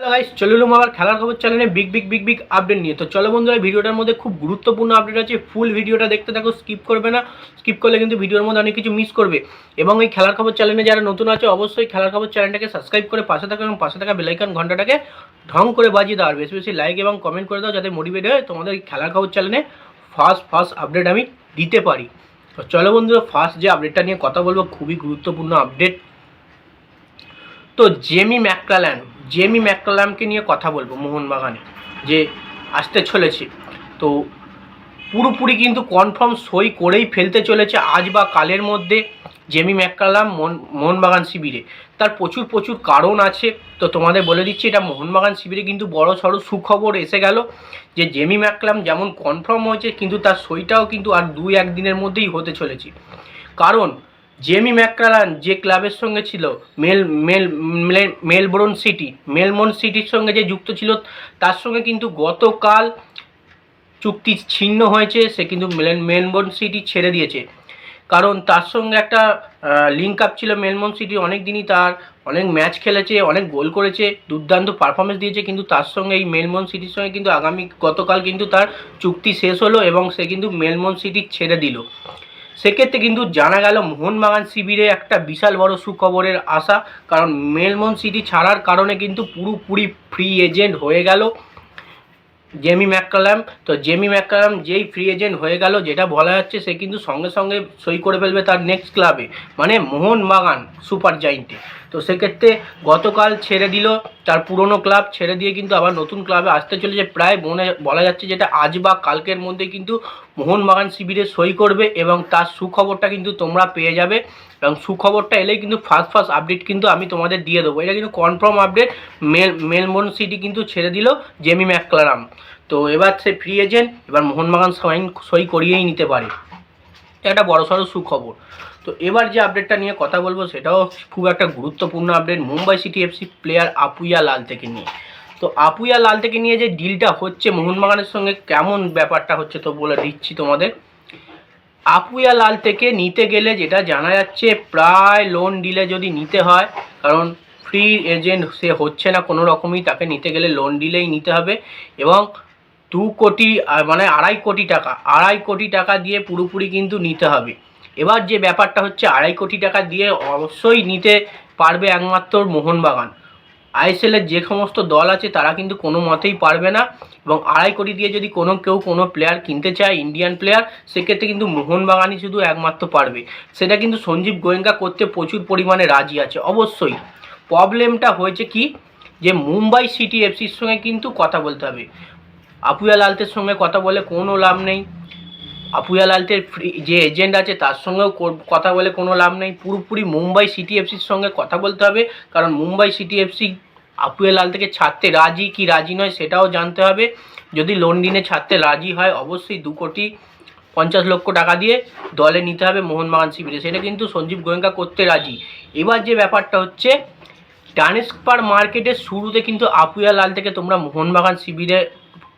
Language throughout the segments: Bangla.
হ্যালো গাইস চলে এলুম আবার খেলার খবর চ্যানেলে big big big big update নিয়ে। তো চলো বন্ধুরা ভিডিওটার মধ্যে খুব গুরুত্বপূর্ণ আপডেট আছে। ফুল ভিডিওটা দেখতে থাকো স্কিপ করবে না। স্কিপ করলে কিন্তু ভিডিওর মধ্যে অনেক কিছু মিস করবে। এবং এই খেলার খবর চ্যানেলে যারা নতুন আছে, অবশ্যই খেলার খবর চ্যানেলটাকে সাবস্ক্রাইব করে পাশে থাকো এবং পাশে থাকা বেলাইকন ঘন্টাটাকে ঢং করে বাজিয়ে দাও। আর বেশি বেশি লাইক এবং কমেন্ট করে দাও, যাতে মোটিভেট হয় তোমাদের খেলার খবর চ্যানেলে ফার্স্ট ফার্স্ট আপডেট আমি দিতে পারি। তো চলো বন্ধুরা ফার্স্ট যে আপডেটটা নিয়ে কথা বলব, খুবই গুরুত্বপূর্ণ আপডেট তো জেমি ম্যাককাল্যান জেমি ম্যাককাল্যামকে নিয়ে কথা বলব মোহনবাগানে, যে আসতে চলেছে। তো পুরোপুরি কিন্তু কনফার্ম সই করেই ফেলতে চলেছে আজ বা কালের মধ্যে জেমি ম্যাককালাম মোহন, মোহনবাগান শিবিরে। তার প্রচুর প্রচুর কারণ আছে। তো তোমাদের বলে দিচ্ছি, এটা মোহনবাগান শিবিরে কিন্তু বড় সড়ো সুখবর এসে গেল যে জেমি ম্যাককালাম যেমন কনফার্ম হয়েছে, কিন্তু তার সইটাও কিন্তু আর দুই একদিনের মধ্যেই হতে চলেছে। কারণ জেমি ম্যাককালান যে ক্লাবের সঙ্গে ছিল, মেল মেল, মেল- মেলবোর্ন সিটি, মেলবোর্ন সিটির সঙ্গে যে যুক্ত ছিল, তার সঙ্গে কিন্তু গতকাল চুক্তি ছিন্ন হয়েছে, সে কিন্তু মেল- মেলবোর্ন সিটি ছেড়ে দিয়েছে। কারণ তার সঙ্গে একটা লিঙ্ক আপ ছিল মেলবোর্ন সিটি, অনেক দিনই তার, অনেক ম্যাচ খেলেছে, অনেক গোল করেছে, দুর্দান্ত পারফরমেন্স দিয়েছে, কিন্তু তার সঙ্গে এই মেলবোর্ন সিটির সঙ্গে কিন্তু আগামী গতকাল কিন্তু তার চুক্তি শেষ হলো এবং সে কিন্তু মেলবোর্ন সিটি ছেড়ে দিল। সেক্ষেত্রে কিন্তু জানা গেল মোহনবাগান শিবিরে একটা বিশাল বড় সুখবরের আশা, কারণ মেলবোর্ন সিটি ছাড়ার কারণে কিন্তু পুরোপুরি ফ্রি এজেন্ট হয়ে গেল জেমি ম্যাককালাম। তো জেমি ম্যাককালাম যেই ফ্রি এজেন্ট হয়ে গেল, যেটা বলা যাচ্ছে সে কিন্তু সঙ্গে সঙ্গে সই করে ফেলবে তার নেক্সট ক্লাবে মানে মোহনবাগান সুপার জাইন্টে তো সেক্ষেত্রে গতকাল ছেড়ে দিল তার পুরনো ক্লাব, ছেড়ে দিয়ে কিন্তু আবার নতুন ক্লাবে আসতে চলেছে। প্রায় মনে বলা যাচ্ছে যেটা আজ বা কালকের মধ্যে কিন্তু মোহনবাগান শিবিরে সই করবে এবং তার সুখবরটা কিন্তু তোমরা পেয়ে যাবে। এবং সুখবরটা এলেই কিন্তু ফার্স্ট ফার্স্ট আপডেট কিন্তু আমি তোমাদের দিয়ে দেবো। এটা কিন্তু confirm update mail, Melbourne City কিন্তু ছেড়ে দিল জেমি ম্যাকক্লারাম তো এবার সে ফ্রি এজেন্ট এবার মোহনবাগান সাইন সই করিয়েই নিতে পারে। একটা বড় সড়ো সুখবর। তো এবার যে আপডেটটা নিয়ে কথা বলব, সেটাও খুব একটা গুরুত্বপূর্ণ update Mumbai City FC player Apuia লাল থেকে নিয়ে। তো আপুইয়া লাল থেকে নিয়ে যে ডিলটা হচ্ছে, মোহনবাগানের সঙ্গে কেমন ব্যাপারটা হচ্ছে তো বলে দিচ্ছি তোমাদের। আপুইয়া লাল থেকে নিতে গেলে যেটা জানা যাচ্ছে, প্রায় লোন ডিলে যদি নিতে হয়, কারণ ফ্রি এজেন্ট সে হচ্ছে না কোনো রকমই তাকে নিতে গেলে লোন ডিলেই নিতে হবে। এবং দু কোটি মানে আড়াই কোটি টাকা। আড়াই কোটি টাকা দিয়ে পুরোপুরি কিন্তু নিতে হবে। এবার যে ব্যাপারটা হচ্ছে, আড়াই কোটি টাকা দিয়ে অবশ্যই নিতে পারবে একমাত্র মোহনবাগান। আইএসএলের যে সমস্ত দল আছে, তারা কিন্তু কোনো মতেই পারবে না। এবং আড়াই কোটি দিয়ে যদি কোনো, কেউ কোনো প্লেয়ার কিনতে চায় ইন্ডিয়ান প্লেয়ার সেক্ষেত্রে কিন্তু মোহনবাগানই শুধু একমাত্র পারবে। সেটা কিন্তু সঞ্জীব গোয়েঙ্কা করতে প্রচুর পরিমাণে রাজি আছে, অবশ্যই। প্রবলেমটা হয়েছে কি? যে মুম্বাই সিটি এফসির সঙ্গে কিন্তু কথা বলতে হবে। আপুয়া লালতের সঙ্গে কথা বলে কোনো লাভ নেই। আপুয়া লালতের ফ্রি যে এজেন্ট আছে তার সঙ্গেও কথা বলে কোনো লাভ নেই। পুরোপুরি মুম্বাই সিটি এফসির সঙ্গে কথা বলতে হবে, কারণ মুম্বাই সিটি এফসি আপুয়া লাল থেকে ছাড়তে রাজি কি রাজি নয় সেটাও জানতে হবে। যদি লোন ছাড়তে রাজি হয়, অবশ্যই দু কোটি পঞ্চাশ লক্ষ টাকা দিয়ে দলে নিতে হবে মোহনবাগান শিবিরে সেটা কিন্তু সঞ্জীব গোয়েঙ্কা করতে রাজি। এবার যে ব্যাপারটা হচ্ছে ট্রান্সফার মার্কেটের শুরুতে কিন্তু আপুয়া লাল থেকে তোমরা মোহনবাগান শিবিরে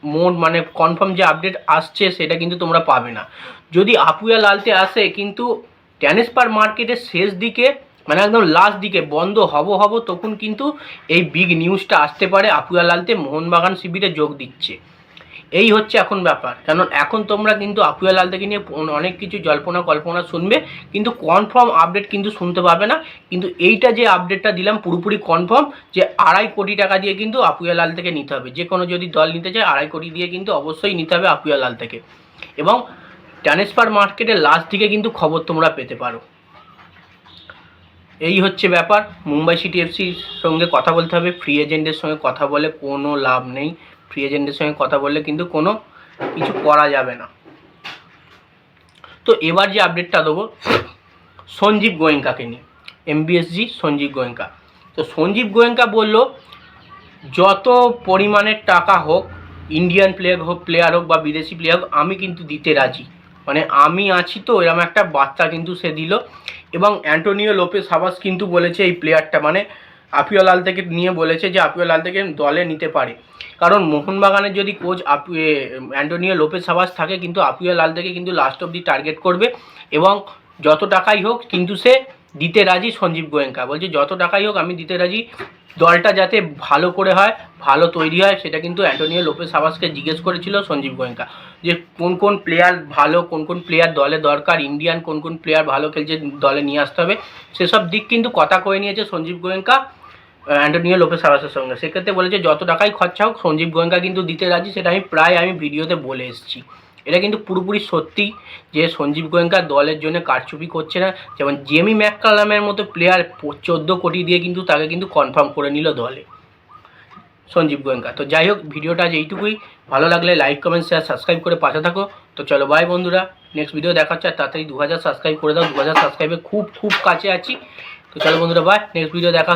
মোট মানে কনফার্ম যে আপডেট আসছে সেটা কিন্তু তোমরা পাবে না। যদি আপুয়া লালতে আসে, কিন্তু ট্রান্সফার মার্কেটের শেষ দিকে মানে একদম লাস্ট দিকে, বন্ধ হব হব, তখন কিন্তু এই বিগ নিউজটা আসতে পারে। আপুয়া লালতে মোহনবাগান শিবিরে যোগ দিচ্ছে। এই হচ্ছে এখন ব্যাপার। কারণ এখন তোমরা কিন্তু আপুয়া লাল থেকে নিয়ে অনেক কিছু জল্পনা কল্পনা শুনবে, কিন্তু কনফার্ম আপডেট কিন্তু শুনতে পাবে না। কিন্তু এইটা যে আপডেটটা দিলাম পুরোপুরি কনফার্ম যে আড়াই কোটি টাকা দিয়ে কিন্তু আপুয়া লাল থেকে নিতে হবে। যে কোনো যদি দল নিতে চায়, আড়াই কোটি দিয়ে কিন্তু অবশ্যই নিতে হবে আপুয়া লাল থেকে এবং ট্রান্সফার মার্কেটের লাস্ট দিকে কিন্তু খবর তোমরা পেতে পারো। এই হচ্ছে ব্যাপার। মুম্বাই সিটি এফসির সঙ্গে কথা বলতে হবে ফ্রি এজেন্টের সঙ্গে কথা বলে কোনো লাভ নেই। ফ্রি এজেন্টের সঙ্গে কথা বললে কিন্তু কোনো কিছু করা যাবে না। তো এবার যে আপডেটটা দেবো, সঞ্জীব গোয়েঙ্কাকে নিয়ে এমবিএসজি সঞ্জীব গোয়েঙ্কা। তো সঞ্জীব গোয়েঙ্কা বলল, যত পরিমাণের টাকা হোক ইন্ডিয়ান প্লেয়ার হোক প্লেয়ার হোক বা বিদেশি প্লেয়ার হোক, আমি কিন্তু দিতে রাজি। মানে আমি আছি তো এরকম একটা বার্তা কিন্তু সে দিল। এবং অ্যান্টোনিও লোপেস হাবাস কিন্তু বলেছে এই প্লেয়ারটা মানে আপিয়া লাল থেকে নিয়ে বলেছে যে আপিয়া লাল থেকে দলে নিতে পারে। কারণ মোহনবাগানের যদি কোচ আপু অ্যান্টোনিও লোপেস হাবাস থাকে, কিন্তু আপিয়া লাল থেকে কিন্তু লাস্ট অব্দি টার্গেট করবে এবং যত টাকাই হোক, কিন্তু সে দিতে রাজি সঞ্জীব গোয়েঙ্কা। বলছে, যত টাকাই হোক, আমি দিতে রাজি। দলটা যাতে ভালো করে হয়, ভালো তৈরি হয়, সেটা কিন্তু অ্যান্টোনিও লোপেস আবাসকে জিজ্ঞেস করেছিল সঞ্জীব গোয়েঙ্কা। যে কোন কোন প্লেয়ার ভালো, কোন কোন প্লেয়ার দলে দরকার ইন্ডিয়ান কোন কোন প্লেয়ার ভালো খেলছে দলে নিয়ে আসতে হবে, সেসব দিক কিন্তু কথা কয়ে নিয়েছে সঞ্জীব গোয়েঙ্কা। অ্যান্টোনিও লোপেস সারাসের সঙ্গে। সেক্ষেত্রে বলেছে, যত টাকাই খরচা হোক, সঞ্জীব গোয়েঙ্কা কিন্তু দিতে রাজি, সেটা আমি প্রায় আমি ভিডিওতে বলে এসেছি। এটা কিন্তু পুরোপুরি সত্যি যে সঞ্জীব গোয়েঙ্কা দলের জন্য কারচুপি করছে না। যেমন জেমি ম্যাককালামের মতো প্লেয়ার চোদ্দ কোটি দিয়ে কিন্তু তাকে কিন্তু কনফার্ম করে নিল দলে সঞ্জীব গোয়েঙ্কা। তো যাই হোক, ভিডিওটা আজ এইটুকুই। ভালো লাগলে লাইক কমেন্ট শেয়ার সাবস্ক্রাইব করে পাশে থাকো। তো চলো বাই বন্ধুরা। নেক্সট ভিডিও দেখা হচ্ছে, আর তাড়াতাড়ি দু হাজার সাবস্ক্রাইব করে দাও। দু হাজার সাবস্ক্রাইবে খুব খুব কাছে আছি। তো চলো বন্ধুরা বাই নেক্সট ভিডিও দেখা